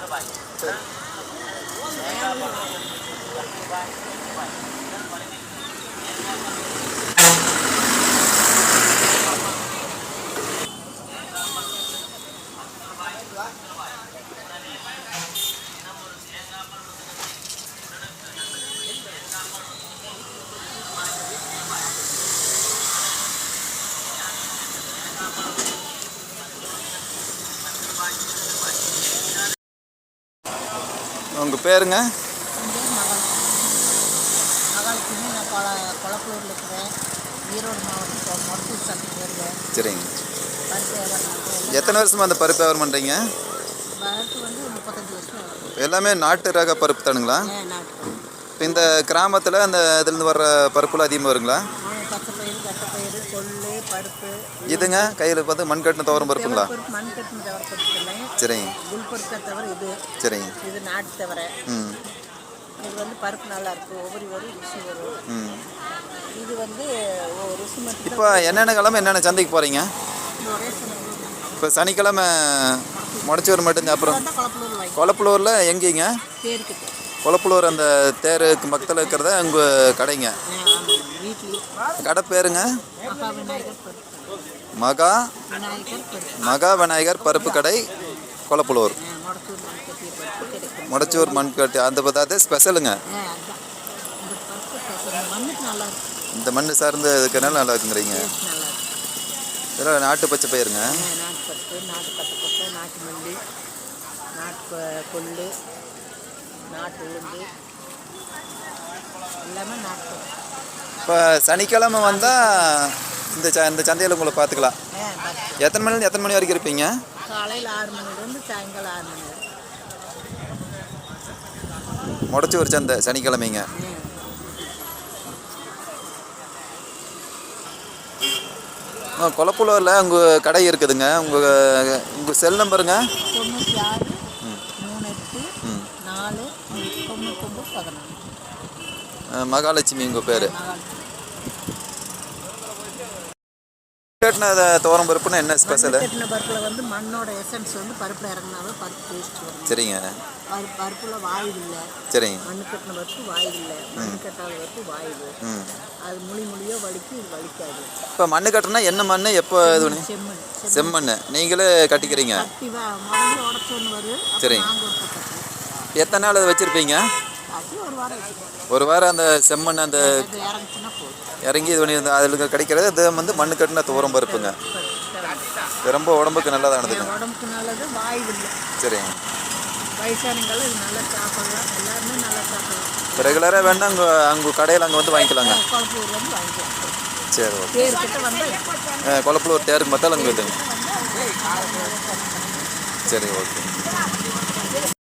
Thank you. சந்தைக்கு வருவேன். சரிங்க. எத்தனை வருஷமா அந்த பருப்பு வியாபாரம் பண்ணுறீங்க. எல்லாமே நாட்டு ரக பருப்பு தானுங்களா? இப்போ இந்த கிராமத்தில் அந்த இதுலேருந்து வர்ற பருப்புலாம் அதிகமாக வருங்களா? பச்சை கொள்ளு பருப்பு இதுங்க கையில் பார்த்து மண் கட்டின துவரம் பருப்புங்களா? பருப்பு மண் கட்டின தவிர பருப்பு சரிங்க. குல் பருப்பை தவிர இது. சரிங்க. இது நாட்டு தவிர. ம். இது வந்து பருப்பு நல்லா இருக்கும் ஒவ்வொரு வரும் ருசி வரும். ம். இது வந்து ஒ- ருசி மட்டும் இப்போ என்னென்ன கிழமை என்னென்ன சந்தைக்கு போகிறீங்க இப்போ சனிக்கிழமை முடச்சூர் மட்டும் அப்புறம் கொளப்பலூரில் எங்கேங்க? கொளப்பலூர் அந்த தேருக்கு பக்கத்தில் இருக்கிறத உங்கள் கடைங்க? கடை பேருங்க? மகா மகா விநாயகர் பருப்பு கடை கொலப்புலூர் முடச்சூர் அந்த பதார்த்தம் ஸ்பெஷலுங்க இந்த மண் சார்ந்து இருக்கிறனால நல்லா இருக்குங்கிறீங்க நல்லா இதெல்லாம் நாட்டு பச்சை பயிருங்க. நாட்டு நாட்டு மல்லி நாட்டு கொள்ளு நாட்டு உளுந்து எல்லாமே நாட்டு இப்போ சனிக்கிழமை வந்தால் இந்த ச இந்த சந்தையில் உங்களை பார்த்துக்கலாம் எத்தனை மணிலேருந்து எத்தனை மணி வரைக்கும் இருப்பீங்க? காலையில் ஆறு மணிலேருந்து சாயங்காலம் ஆறு மணி வரை முடச்சூர் சந்தை சனிக்கிழமைங்க. கொளப்பலூரில் உங்கள் கடை இருக்குதுங்க. உங்கள் உங்கள் செல் நம்பருங்க தொண்ணூற்றி ஆறு மூணு எட்டு நாலு தொண்ணூத்தொம்பது பதினொன்று மகாலட்சுமி உங்கள் பேர். கேட்டின துவரம் பருப்புன்னு என்ன ஸ்பெஷலு கட்டின பருப்பில் வந்து மண்ணோட எசன்ஸ் வந்து பருப்பில் இறங்கினாவே பருப்பு டேஸ்ட் வரும். சரிங்க. பருப்பு பருப்பில் வாயு இல்லை. சரிங்க. மண்ணு கட்டின பருப்பு வாயு இல்லை. மண் கட்டாத பருப்பு வாயு ம். அது முழி முழியோ வலிக்கு இது வலிக்காது. இப்போ மண்ணு கட்டுனா என்ன மண் எப்போ இது பண்ணி? செம்மண். செம்மண் நீங்களே கட்டிக்கிறீங்க. கட்டி வா. முதல்ல உடச்சி ஒன்று வரும் சரி. அப்புறம் நாங்கள் ஒரு கட்டி. எத்தனை நாள் அதை வச்சுருப்பீங்க? ஒரு வாரம் அந்த செம்மண் அந்த அது இறங்கி இது பண்ணி அதில் கிடைக்கிறது இது வந்து மண்ணு கட்டின துவரம் பருப்புங்க. ரொம்ப உடம்புக்கு நல்லதானதுங்க உடம்புக்கு நல்லது வாயு இல்லை சரிங்க. வயசானங்களும் இது நல்லா சாப்பிடலாம். எல்லாருமே நல்லா சாப்பிடலாம். இப்போ ரெகுலராக வேணா அங்கே அங்கே கடையில் அங்கே வந்து வாங்கிக்கலாங்க. சரி ஓகே. கொலப்பலூர் தேருக்கு மத்தால் அங்கே வந்துங்க சரி ஓகே.